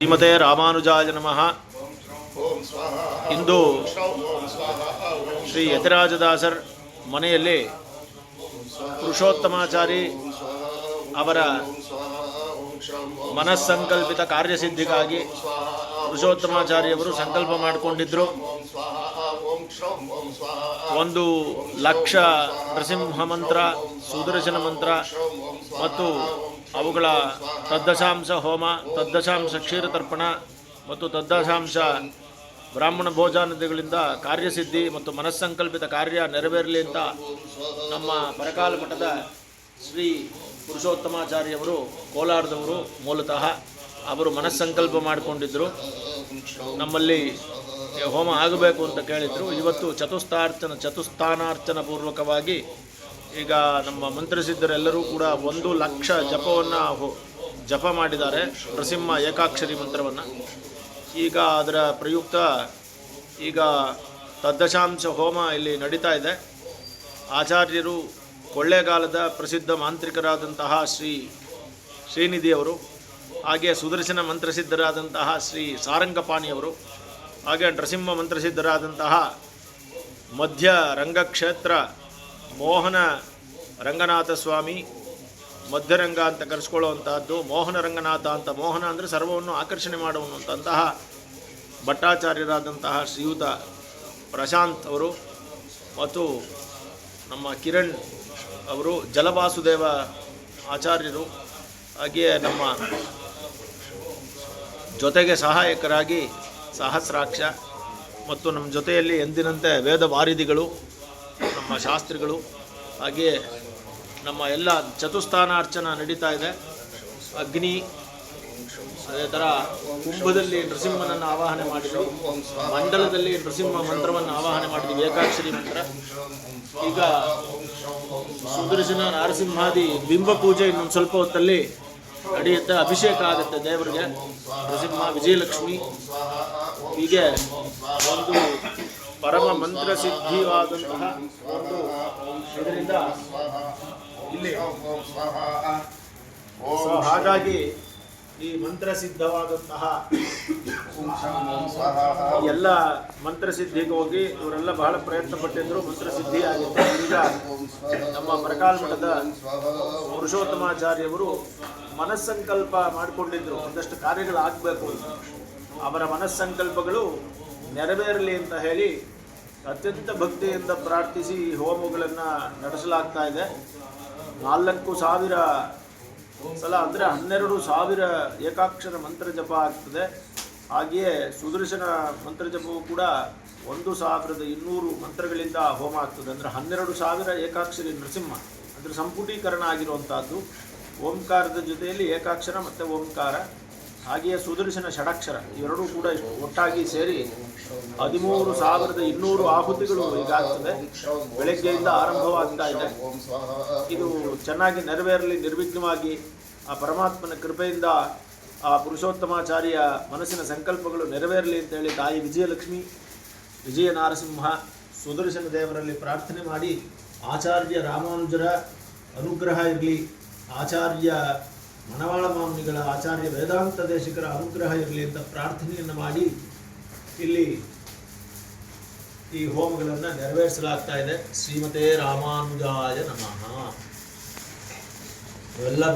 ಶ್ರೀಮತೆ ರಾಮಾನುಜಾಯ ನಮಃ. ಇಂದು ಶ್ರೀ ಯತಿರಾಜದಾಸರ್ ಮನೆಯಲ್ಲಿ ಪುರುಷೋತ್ತಮಾಚಾರಿ ಅವರ ಮನಸ್ಸಂಕಲ್ಪಿತ ಕಾರ್ಯಸಿದ್ಧಿಗಾಗಿ ಪುರುಷೋತ್ತಮಾಚಾರಿಯವರು ಸಂಕಲ್ಪ ಮಾಡಿಕೊಂಡಿದ್ದರು ಒಂದು ಲಕ್ಷ ನರಸಿಂಹ ಮಂತ್ರ, ಸುದರ್ಶನ ಮಂತ್ರ ಮತ್ತು ಅವುಗಳ ತದ್ದಶಾಂಶ ಹೋಮ, ತದ್ದಶಾಂಶ ಕ್ಷೀರತರ್ಪಣ ಮತ್ತು ತದ್ದಶಾಂಶ ಬ್ರಾಹ್ಮಣ ಭೋಜಾನದಿಗಳಿಂದ ಕಾರ್ಯಸಿದ್ಧಿ ಮತ್ತು ಮನಸ್ಸಂಕಲ್ಪಿತ ಕಾರ್ಯ ನೆರವೇರಲಿ ಅಂತ ನಮ್ಮ ಪರಕಾಲ ಮಠದ ಶ್ರೀ ಪುರುಷೋತ್ತಮಾಚಾರ್ಯವರು, ಕೋಲಾರದವರು ಮೂಲತಃ ಅವರು ಮನಸ್ಸಂಕಲ್ಪ ಮಾಡಿಕೊಂಡಿದ್ದರು. ನಮ್ಮಲ್ಲಿ ಹೋಮ ಆಗಬೇಕು ಅಂತ ಕೇಳಿದರು. ಇವತ್ತು ಚತುಸ್ಥಾರ್ಚನ ಚತುಸ್ಥಾನಾರ್ಚನ ಪೂರ್ವಕವಾಗಿ ಈಗ ನಮ್ಮ ಮಂತ್ರಿಸಿದ್ದರೆಲ್ಲರೂ ಕೂಡ ಒಂದು ಲಕ್ಷ ಜಪವನ್ನು ಜಪ ಮಾಡಿದ್ದಾರೆ. ನೃಸಿಂಹ ಏಕಾಕ್ಷರಿ ಮಂತ್ರವನ್ನು. ಈಗ ಅದರ ಪ್ರಯುಕ್ತ ಈಗ ತದ್ದಶಾಂಶ ಹೋಮ ಇಲ್ಲಿ ನಡೀತಾ ಇದೆ. ಆಚಾರ್ಯರು ಕೊಳ್ಳೇಗಾಲದ ಪ್ರಸಿದ್ಧ ಮಾಂತ್ರಿಕರಾದಂತಹ ಶ್ರೀ ಶ್ರೀನಿಧಿಯವರು ಹಾಗೆ ಸುದರ್ಶನ ಮಂತ್ರಸಿದ್ಧರಾದಂತಹ ಶ್ರೀ ಸಾರಂಗಪಾಣಿಯವರು ಹಾಗೆ ನೃಸಿಂಹ ಮಂತ್ರಸಿದ್ಧರಾದಂತಹ ಮಧ್ಯ ರಂಗಕ್ಷೇತ್ರ ಮೋಹನ ರಂಗನಾಥ ಸ್ವಾಮಿ ಮಧ್ಯರಂಗ ಅಂತ ಕರೆಸ್ಕೊಳ್ಳುವಂತಹದ್ದು, ಮೋಹನ ರಂಗನಾಥ ಅಂತ, ಮೋಹನ ಅಂದರೆ ಸರ್ವವನ್ನು ಆಕರ್ಷಣೆ ಮಾಡುವಂತಹ ಭಟ್ಟಾಚಾರ್ಯರಾದಂತಹ ಶ್ರೀಯುತ ಪ್ರಶಾಂತ್ ಅವರು ಮತ್ತು ನಮ್ಮ ಕಿರಣ್ ಅವರು, ಜಲವಾಸುದೇವ ಆಚಾರ್ಯರು, ಹಾಗೆಯೇ ನಮ್ಮ ಜೊತೆಗೆ ಸಹಾಯಕರಾಗಿ ಸಹಸ್ರಾಕ್ಷ ಮತ್ತು ನಮ್ಮ ಜೊತೆಯಲ್ಲಿ ಎಂದಿನಂತೆ ವೇದ ವಾರಿದಿಗಳು ನಮ್ಮ ಶಾಸ್ತ್ರಿಗಳು ಹಾಗೆಯೇ ನಮ್ಮ ಎಲ್ಲ ಚತುಸ್ಥಾನಾರ್ಚನ ನಡೀತಾ ಇದೆ. ಅಗ್ನಿ, ಅದೇ ಥರ ಕುಂಭದಲ್ಲಿ ನೃಸಿಂಹನನ್ನು ಆವಾಹನೆ ಮಾಡಿದ್ರು. ಮಂಡಲದಲ್ಲಿ ನೃಸಿಂಹ ಮಂತ್ರವನ್ನು ಆವಾಹನೆ ಮಾಡಿದ್ವಿ ಏಕಾಕ್ಷರಿ ಮಂತ್ರ. ಈಗ ಸುದರ್ಶನ ನರಸಿಂಹಾದಿ ಬಿಂಬ ಪೂಜೆ ಇನ್ನೊಂದು ಸ್ವಲ್ಪ ಹೊತ್ತಲ್ಲಿ ನಡೆಯುತ್ತೆ, ಅಭಿಷೇಕ ಆಗುತ್ತೆ ದೇವರಿಗೆ. ನರಸಿಂಹ ವಿಜಯಲಕ್ಷ್ಮಿ. ಹೀಗೆ ಒಂದು ಪರಮ ಮಂತ್ರ ಸಿದ್ಧಿವಾದಂತಹ ಒಂದು ಇದರಿಂದ ಇಲ್ಲಿ ಸೊ ಹಾಗಾಗಿ ಈ ಮಂತ್ರ ಸಿದ್ಧವಾದಂತಹ ಓಂ ಮಂತ್ರ ಎಲ್ಲ ಮಂತ್ರಸಿದ್ಧಿಗೆ ಹೋಗಿ ಇವರೆಲ್ಲ ಬಹಳ ಪ್ರಯತ್ನ ಪಟ್ಟಿದ್ರು. ಮಂತ್ರಸಿದ್ಧಿ ಆಗಿತ್ತು. ಈಗ ನಮ್ಮ ಪ್ರಕಾಲ್ ಮಠದ ಪುರುಷೋತ್ತಮಾಚಾರ್ಯವರು ಮನಸ್ಸಂಕಲ್ಪ ಮಾಡಿಕೊಂಡಿದ್ರು. ಒಂದಷ್ಟು ಕಾರ್ಯಗಳಾಗಬೇಕು ಅವರ ಮನಸ್ಸಂಕಲ್ಪಗಳು ನೆರವೇರಲಿ ಅಂತ ಹೇಳಿ ಅತ್ಯಂತ ಭಕ್ತಿಯಿಂದ ಪ್ರಾರ್ಥಿಸಿ ಈ ಹೋಮಗಳನ್ನು ನಡೆಸಲಾಗ್ತಾ ಇದೆ. ನಾಲ್ಕು ಸಾವಿರ ಸಲ ಅಂದರೆ ಹನ್ನೆರಡು ಸಾವಿರ ಏಕಾಕ್ಷರ ಮಂತ್ರ ಜಪ ಆಗ್ತದೆ. ಹಾಗೆಯೇ ಸುದರ್ಶನ ಮಂತ್ರ ಜಪವು ಕೂಡ ಒಂದು ಸಾವಿರದ ಇನ್ನೂರು ಮಂತ್ರಗಳಿಂದ ಹೋಮ ಆಗ್ತದೆ. ಅಂದರೆ ಹನ್ನೆರಡು ಸಾವಿರ ಏಕಾಕ್ಷರಿ ನರಸಿಂಹ ಅಂದರೆ ಸಂಪುಟೀಕರಣ ಆಗಿರುವಂಥದ್ದು ಓಂಕಾರದ ಜೊತೆಯಲ್ಲಿ ಏಕಾಕ್ಷರ ಮತ್ತು ಓಂಕಾರ. ಹಾಗೆಯೇ ಸುದರ್ಶನ ಷಡಕ್ಷರ ಇವೆರಡೂ ಕೂಡ ಒಟ್ಟಾಗಿ ಸೇರಿ ಹದಿಮೂರು ಸಾವಿರದ ಇನ್ನೂರು ಆಹುತಿಗಳು ಈಗಾಗ್ತದೆ ಬೆಳಗ್ಗೆಯಿಂದ ಆರಂಭವಾಗ್ತಾ ಇದೆ. ಇದು ಚೆನ್ನಾಗಿ ನೆರವೇರಲಿ, ನಿರ್ವಿಘ್ನವಾಗಿ ಆ ಪರಮಾತ್ಮನ ಕೃಪೆಯಿಂದ ಆ ಪುರುಷೋತ್ತಮಾಚಾರ್ಯ ಮನಸ್ಸಿನ ಸಂಕಲ್ಪಗಳು ನೆರವೇರಲಿ ಅಂತೇಳಿ ತಾಯಿ ವಿಜಯಲಕ್ಷ್ಮಿ ವಿಜಯ ನಾರಸಿಂಹ ಸುದರ್ಶನ ದೇವರಲ್ಲಿ ಪ್ರಾರ್ಥನೆ ಮಾಡಿ ಆಚಾರ್ಯ ರಾಮಾನುಜರ ಅನುಗ್ರಹ ಇರಲಿ, ಆಚಾರ್ಯ ಮಣವಾಳ ಮಾಮನಿಗಳ ಆಚಾರ್ಯ ವೇದಾಂತ ದೇಶಿಕರ ಅನುಗ್ರಹ ಇರಲಿ ಅಂತ ಪ್ರಾರ್ಥನೆಯನ್ನು ಮಾಡಿ ಇಲ್ಲಿ ಈ ಹೋಮಗಳನ್ನು ನೆರವೇರಿಸಲಾಗ್ತಾ ಇದೆ. ಶ್ರೀಮತೆ ರಾಮಾನುಜಾಯ ನಮಃ. ಇವೆಲ್ಲ